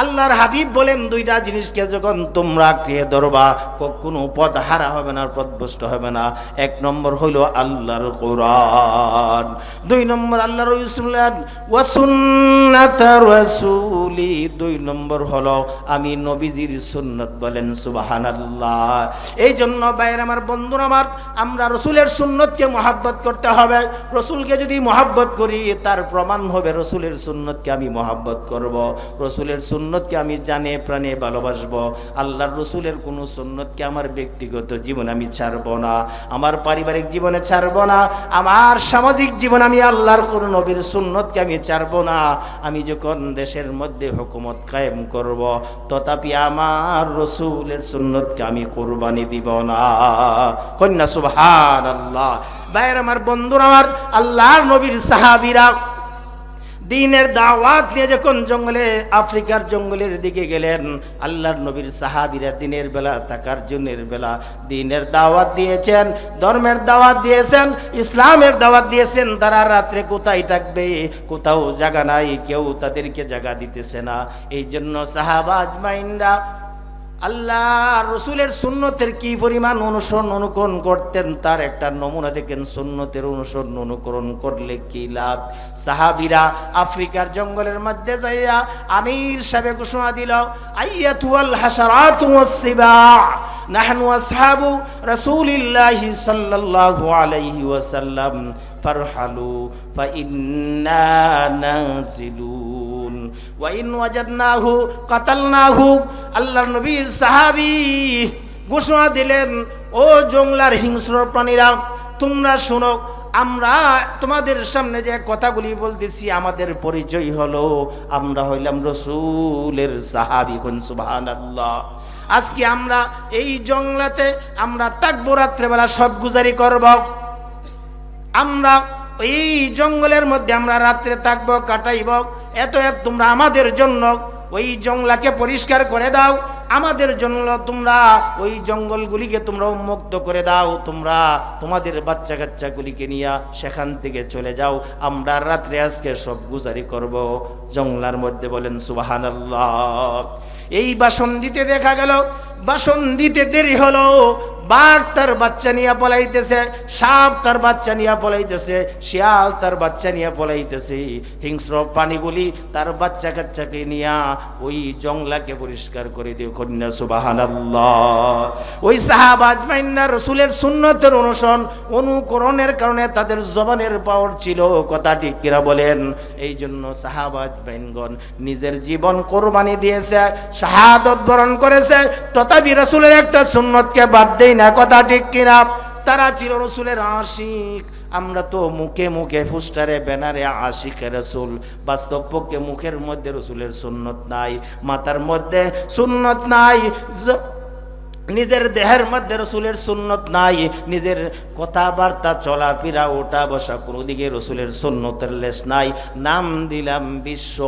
আল্লাহর হাবিব বলেন, দুইটা জিনিসকে যখন তোমরা আঁকড়িয়ে ধরবা কোনো পদ হারা হবে না পদভষ্ট হবে না। এক নম্বর হইল আল্লাহর কোরআন। দুই নম্বর আল্লাহর রাসূলি। দুই নম্বর হলো, আমি নবীজির সুন্নত বলেন সুবাহান আল্লাহ এই জন্য বাইরে আমার, বন্ধুরা আমার, আমরা রসুলের সুন্নতকে মহাব্বত করতে হবে। রসুলকে যদি মহাব্বত করি, তার প্রমাণ হবে রসুলের সুন্নতকে আমি মহাব্বত করব। রসুলের সুন্নতকে আমি জানে, প্রাণে ভালোবাসবো। আল্লাহর রসুলের কোনো সুন্নতকে আমার ব্যক্তিগত জীবন আমি ছাড়বো না। আমার পারিবারিক জীবনে ছাড়বো না। আমার সামাজিক জীবন আমি আল্লাহর কোনো নবীর সুন্নতকে আমি ছাড়বো না। আমি যখন দেশের মধ্যে হুকুমত কায়েম করব, তথাপি আমার রসুলের সুন্নতকে আমি কোরবানি দিব না। কন্যা সুবহান আল্লাহ বাইরে আমার বন্ধুরা, আমার আল্লাহর নবীর সাহাবিরা দিনের দাওয়াত নিয়ে যখন জঙ্গলে, আফ্রিকার জঙ্গলের দিকে গেলেন, আল্লাহর নবীর সাহাবিরা দিনের বেলা থাকার জন্যের বেলা দিনের দাওয়াত দিয়েছেন, ধর্মের দাওয়াত দিয়েছেন, ইসলামের দাওয়াত দিয়েছেন, তারা রাত্রে কোথায় থাকবে? কোথাও জাগা নাই, কেউ তাদেরকে জাগা দিতেছে না। এই জন্য সাহাবাজ মাইন্ডা আল্লাহ রসুলের সুন্নতের কি পরিমাণ অনুসরণ, অনুকরণ করতেন? তার একটা নমুনা দেখেন, সুন্নতের অনুসরণ, অনুকরণ করলে কি লাভ? সাহাবিরা আফ্রিকার জঙ্গলের মধ্যে যাইয়া আমির সাহেব ঘোষণা দিল, আইয়াতুয়াল হাসারাত ওয়াসসিবা নাহনু আসহাবু রাসূলিল্লাহি সাল্লাল্লাহু আলাইহি ওয়াসাল্লাম, ফারহালু, ফাইন্না নাজিলুন ওয়াইন ওয়াজাদনাহু কাতালনাহু আল্লাহর নবীর সাহাবী ঘোষণা দিলেন, ও জংলার হিংস্র প্রাণীরা, তোমরা শোনো, আমরা তোমাদের সামনে যে কথাগুলি বলতেছি, আমাদের পরিচয় হলো, আমরা হইলাম রসুলের সাহাবি কোন সুবাহান আল্লাহ আজকে আমরা এই জংলাতে আমরা থাকব, রাত্রেবেলা সব গুজারি করব। আমরা এই জঙ্গলের মধ্যে আমরা রাত্রে থাকব, কাটাইব। এত এত তোমরা আমাদের জন্য, ওই জঙ্গলাকে পরিষ্কার করে দাও। আমাদের জন্য তোমরা ওই জঙ্গলগুলিকে তোমরা উন্মুক্ত করে দাও। তোমরা তোমাদের বাচ্চা কাচ্চাগুলিকে নিয়ে সেখান থেকে চলে যাও। আমরা রাত্রে আজকে সব গুজারি করব। জঙ্গলার মধ্যে বলেন সুবাহান এই বাসন দিতে দেখা গেল বাসন দিতে দেরি হলো, বাঘ তার বাচ্চা নিয়ে পলাইতেছে, সাপ তার বাচ্চা নিয়ে পলাইতেছে, শিয়াল তার বাচ্চা নিয়ে পলাইতেছে। হিংস্র প্রাণীগুলি তার বাচ্চা কাচ্চাকে নিয়ে ওই জংলাকে পরিষ্কার করে দিয়ে কন্যা সুবাহান ওই সাহাবাজ মাইন্না রসুলের সুন্নতের অনুসরণ, অনুকরণের কারণে তাদের জবানের পাওয়ার ছিল। কথা ঠিক কিরা বলেন? এই জন্য সাহাবাজ বাইনগণ নিজের জীবন কোরবানি দিয়েছে, শাহাদত বরণ করেছে তথাপি রসুলের একটা সুন্নতকে বাদ দেই না, কথা ঠিক কিনা? তারা চির রসুলের আশিক। আমরা তো মুখে মুখে ফুস্টারে, ব্যানারে আশিকে রসুল। বাস্তব পক্ষে মুখের মধ্যে রসুলের সুন্নত নাই, মাথার মধ্যে সুন্নত নাই। নিজের দেহের মধ্যে রসুলের সুন্নত নাই, নিজের কথাবার্তা, চলাফেরা ওঠা বসা কোনো দিকে রসুলের সুন্নতের লেশ নাই। নাম দিলাম বিশ্ব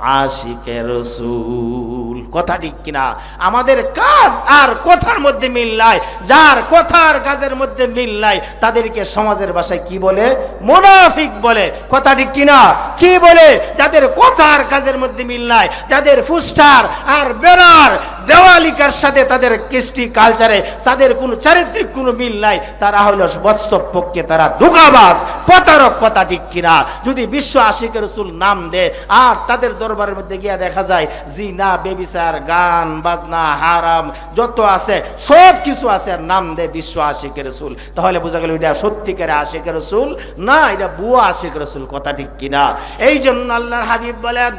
আশিকে রসুল। কথা ঠিক কিনা? আমাদের কাজ আর কথার মধ্যে মিল নাই। যার কথার কাজের মধ্যে মিল নাই, তাদেরকে সমাজের ভাষায় কি বলে? মুনাফিক বলে। কথা ঠিক কিনা? কি বলে? যাদের কথার কাজের মধ্যে মিল নাই, যাদের ফুস্টার আর বেনার দেওয়ালিকার সাথে তাদের কৃষ্টি কালচারে তাদের কোনো চারিত্রিক কোনো মিল নাই। তারা হলো বাস্তব পক্ষে তারা দুগাবাজ প্রতারক কথা ঠিক কিনা। যদি বিশ্ব আশিকের রসুল নাম দেয়, আর তাদের দরবারের মধ্যে গিয়া দেখা যায় জি না বেবিচার, গান, বাজনা, হারাম, যত আছে, সব কিছু আছে আর নাম দেয় বিশ্ব আশিকের রসুল। তাহলে বোঝা গেল এটা সত্যিকারে আশিকের রসুল না, এটা বুয়া আশিকের রসুল কথা ঠিক কিনা। এই জন্য আল্লাহর হাবিব বলেন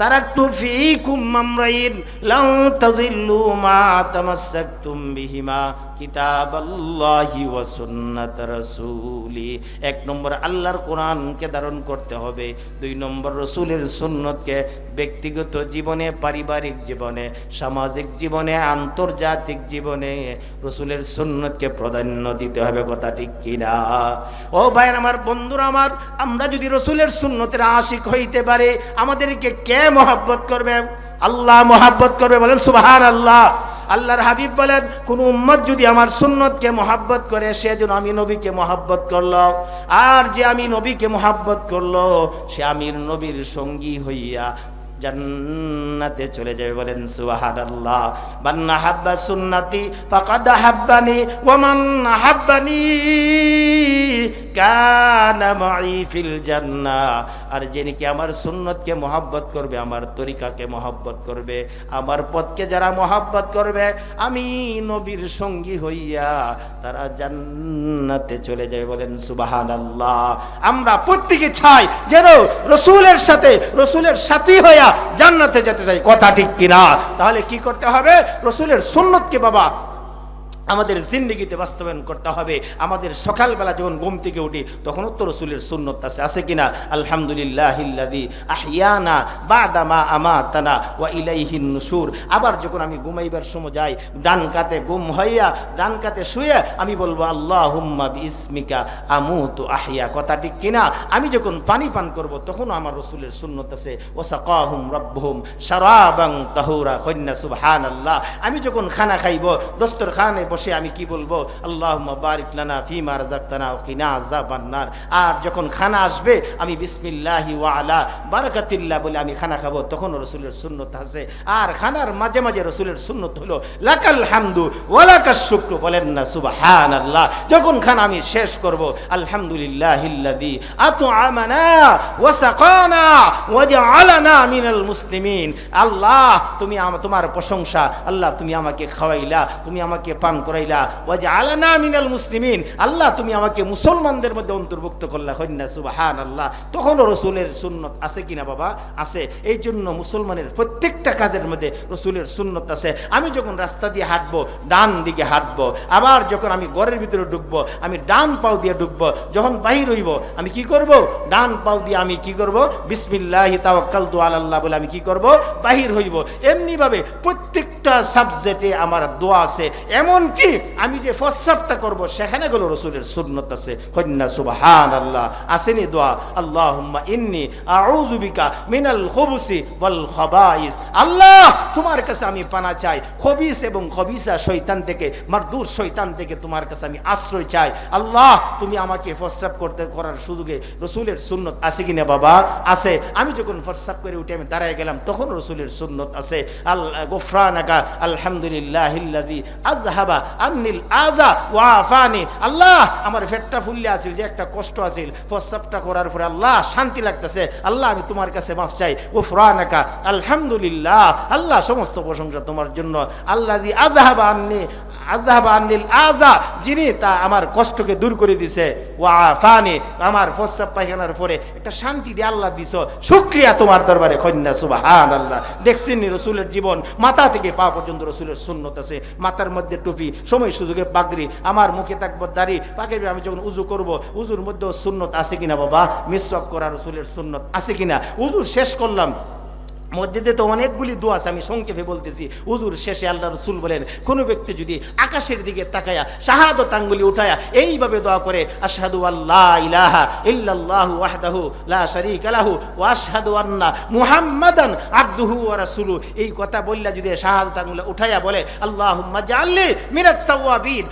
তারাকতু ফিকুম আমরাইন লাউ তাযিল্লু মা তামাসসাকতুম বিহিমা। কিতাবাল্লাহি ওয়া সুন্নাত রাসূলি। এক নম্বর আল্লাহর কোরআনকে ধারণ করতে হবে, দুই নম্বর রসুলের সুন্নতকে ব্যক্তিগত জীবনে, পারিবারিক জীবনে, সামাজিক জীবনে, আন্তর্জাতিক জীবনে রসুলের সুন্নতকে প্রাধান্য দিতে হবে, কথা ঠিক কিনা? ও ভাইয়ের আমার, বন্ধুরা আমার, আমরা যদি রসুলের সুন্নতের আশিক হইতে পারে, আমাদেরকে কে মহাব্বত করবে? আল্লাহ মহাব্বত করবে, বলেন সুবাহান আল্লাহ আল্লাহর হাবিব বলেন, কোন উম্মত যদি আমার সুন্নতকে মহাব্বত করে, সে যেন আমি নবীকে মহাব্বত করল। আর যে আমি নবীকে মহাব্বত করল, সে আমির নবীর সঙ্গী হইয়া জান্নাতে চলে যাবে বলেন, সুবহানাল্লাহ। বান্না হাব্বা সুন্নতি ফাকাদ হাব্বানি ওয়া মান হাব্বানি কানা মাই ফিল জান্নাহ আর যিনি কি আমার সুন্নতকে মহব্বত করবে, আমার তরিকাকে মহব্বত করবে, আমার পথকে যারা মহব্বত করবে, আমি নবীর সঙ্গী হইয়া তারা জান্নাতে চলে যাবে বলেন, সুবহানাল্লাহ। আমরা প্রত্যেকে চাই যেন রসুলের সাথে, রসুলের সাথী হইয়া জান্নাতে যেতে চাই। কথা ঠিক কিনা? তাহলে কি করতে হবে? রসুলের সুন্নতকে বাবা আমাদের জিন্দিগিতে বাস্তবায়ন করতে হবে, আমাদের সকালবেলা যখন ঘুম থেকে উঠি, তখনও তো রসুলের সুন্নত আছে আছে কিনা? আলহামদুলিল্লাহ আহিয়ানা বাদামা আমাতানা ওয়া ইলাইহিন নুশুর। আবার যখন আমি ঘুমাইবার সময় যাই, ডান কাতে গুম হইয়া, ডান কাতে শুয়ে, আমি বলব আল্লাহ হুম্মা ইসমিকা আমু তো আহিয়া। কথা ঠিক কিনা? আমি যখন পানি পান করব, তখনও আমার রসুলের সুন্নত আছে ও সাকাহুম রব্বহুম সারাবাং তাহুরা। কন্যা সুবহান আল্লাহ আমি যখন খানা খাইব দস্তর খানে বসে আমি কি বলব? আল্লাহ বারিক লানা ফিমা রাজাক্তানা কিনা আজাবান নার। আর যখন খানা আসবে, আমি বিসমিল্লাহি ওয়া আলা বারাকাতিল্লাহ বলে আমি খানা খাব। তখন রসুলের সুন্নত আছে। আর খানার মাঝে মাঝে রসুলের সুন্নত হলো, লাকাল হামদু ওয়ালাকাস শুক্র বলেন না সুবহান আল্লাহ যখন খানা আমি শেষ করব আলহামদুলিল্লাহ আতু আমানা ওয়া সাকানা ওয়া জাআলানা মিনাল মুসলিমিন। আল্লাহ, তুমি তোমার প্রশংসা, আল্লাহ তুমি আমাকে খাওয়াইলা, তুমি আমাকে পান করাইলা। ওয়া জাআলানা মিনাল মুসলিমিন। আল্লাহ, তুমি আমাকে মুসলমানদের মধ্যে অন্তর্ভুক্ত করলা। কন্যা সুবহান আল্লাহ তখনও রসুলের সুন্নত আছে কিনা বাবা? আছে। এই জন্য মুসলমানের প্রত্যেকটা কাজের মধ্যে রসুলের সুন্নত আছে। আমি যখন রাস্তা দিয়ে হাঁটবো, ডান দিকে হাঁটবো, আবার যখন আমি ঘরের ভিতরে ঢুকবো, আমি ডান পাও দিয়ে ঢুকবো, যখন বাহির হইব, আমি কি করব? ডান পাও দিয়ে আমি কি করব? বিসমিল্লাহি তাওয়াক্কালতু আলাল্লাহ বলে আমি কি করব? বাহির হইব। এমনিভাবে প্রত্যেকটা সাবজেক্টে আমার দোয়া আছে। এমন কি? আমি যে ফসাবটা করব, সেখানে গেল রসুলের সুন্নত আছে। কন্যা সুবহান আল্লাহ আসেনি দোয়া। আল্লাহুম্মা ইন্নি আউযু বিকা মিনাল খুবুসি ওয়াল খাবাইস। আল্লাহ, তোমার কাছে আমি পানা চাই। খবিস এবং খবিসা শয়তান থেকে, মারদুর শয়তান থেকে তোমার কাছে আমি আশ্রয় চাই। আল্লাহ, তুমি আমাকে ফসাব করতে, করার সুযোগে রসুলের সুন্নত আছে কিনা বাবা? আছে। আমি যখন ফসাব করে উঠে আমি দাঁড়ায় গেলাম, তখন রসুলের সুন্নত আছে। আল্লাহ গোফরানাকা আলহামদুলিল্লাহ আযহাবা আন্নিল আযা ওয়া আফানি। আল্লাহ, আমার পেটটা ফুললে আছিল যে একটা কষ্ট আছিল ফসাবটা করার পরে আল্লাহ, শান্তি লাগতেছে। আল্লাহ, আমি তোমার কাছে মাফ চাই। গোফরানাকা আলহামদুলিল্লাহ। আল্লাহ, সমস্ত প্রশংসা তোমার জন্য। আল্লাহ দি আজহাবা আন্নি আজহাবা আন্নিল আযা যিনি তা আমার কষ্টকে দূর করে দিছে। ওয়া আফানি, আমার ফসাব পায়খানার পরে একটা শান্তি দিয়ে আল্লাহ দিছ। শুক্রিয়া তোমার দরবারে, কন্যা সুবহান আল্লাহ দেখছেন রসুলের জীবন? মাথা থেকে পা পর্যন্ত রসুলের সুন্নত আছে। মাথার মধ্যে টুপি সময় সুযোগে পাগড়ি আমার মুখে থাকব দাড়ি। পাগড়ি আমি যখন উজু করব, উজুর মধ্যেও সুন্নত আছে কিনা বাবা? মিসওয়াক করা রসুলের সুন্নত আছে কিনা? উজু শেষ করলাম। মসজিদে তো অনেকগুলি দোয়া আছে, আমি সংক্ষেপে বলতেছি। উদুর শেষে আল্লাহ রসুল বলেন, কোনো ব্যক্তি যদি আকাশের দিকে তাকায়া শাহাদত আঙ্গুলি উঠায়া এইভাবে দোয়া করে, আশহাদু আল্লাহ ইলাহা ইল্লাল্লাহু ওয়াহদাহু লা লাহু ওয়া আশহাদু আন্না মুহাম্মাদান আবদুহু ওয়া রাসূলু এই কথা বললা যদি উঠায়া বলে, আল্লাহুম্মা জাআলনি মিনাত তাওয়াবিন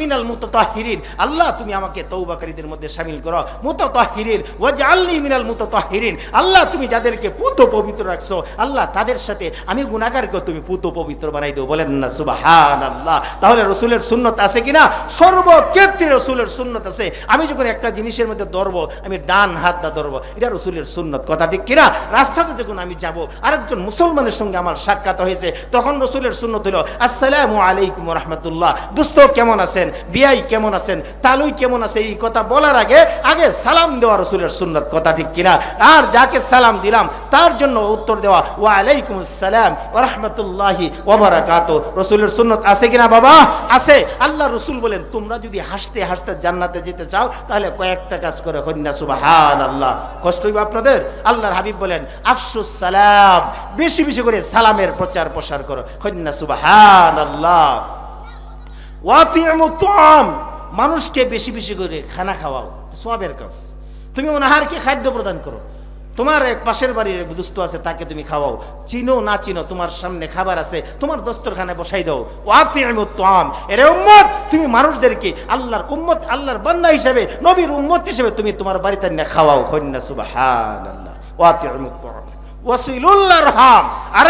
মিনাল মুতাতাহহিরিন আল্লাহ, তুমি আমাকে তওবাকারীদের মধ্যে শামিল করো। মুতাতাহহিরিন ওয়াজআলনি মিনাল মুতাতাহহিরিন আল্লাহ, তুমি যাদেরকে পুত পবিত্র রাখছো। আল্লাহ তাদের সাথে, আমি গুণাগারকে তুমি পুত পবিত্র বানাই দেবো বলেন না সুবাহান আল্লাহ তাহলে রসুলের সুন্নত আছে কিনা? সর্বক্ষেত্রে রসুলের সুন্নত আছে। আমি যখন একটা জিনিসের মধ্যে ধরবো, আমি ডান হাতটা ধরবো, এটা রসুলের সুন্নত। কথা ঠিক কিনা? রাস্তাতে যখন আমি যাব, আরেকজন মুসলমানের সঙ্গে আমার সাক্ষাৎ হয়েছে, তখন রসুলের সুন্নত হলো, আসসালামু আলাইকুম রহমতুল্লাহ। দুস্থ কেমন আছেন? বিয়াই কেমন আছেন? তালুই কেমন আছে? এই কথা বলার আগে আগে সালাম দেওয়া রসুলের সুন্নত। কথা ঠিক কিনা? আর যাকে সালাম দিলাম, তার জন্য উত্তর দেওয়া ওয়া আলাইকুম আসসালাম ওয়া রাহমাতুল্লাহি ওয়া বারাকাতু। রসুলের সুন্নত আছে কিনা বাবা? আছে। আল্লাহ রসুল বলেন, তোমরা যদি হাসতে হাসতে জান্নাতে যেতে চাও, তাহলে কয়েকটা কাজ করে কন্যা সুবাহান আল্লাহ কষ্ট হইব আপনাদের? আল্লাহর হাবিব বলেন, আফসুস সালাম। বেশি বেশি করে সালামের প্রচার প্রসার করো কন্যা সুবাহান আল্লাহ মানুষকে বেশি বেশি করে খানা খাওয়াও, সবের কাজ। তুমি ওনাহারকে খাদ্য প্রদান করো? তোমার এক পাশের বাড়ির এক দুস্থ আছে, তাকে তুমি খাওয়াও। চিনো না চিনো, তোমার সামনে খাবার আছে, তোমার দস্তরখানে বসাই দাও। ওয়াতিমু তুআম। এরে উম্মত, তুমি মানুষদেরকে আল্লাহর উম্মত, আল্লাহর বান্দা হিসেবে, নবীর উম্মত হিসেবে তুমি তোমার বাড়িতে নিয়ে খাওয়াও। কন্যা সুবাহ ওয়াতিমু তুআম। ওয়াসিলুল্লাহ রহাম আর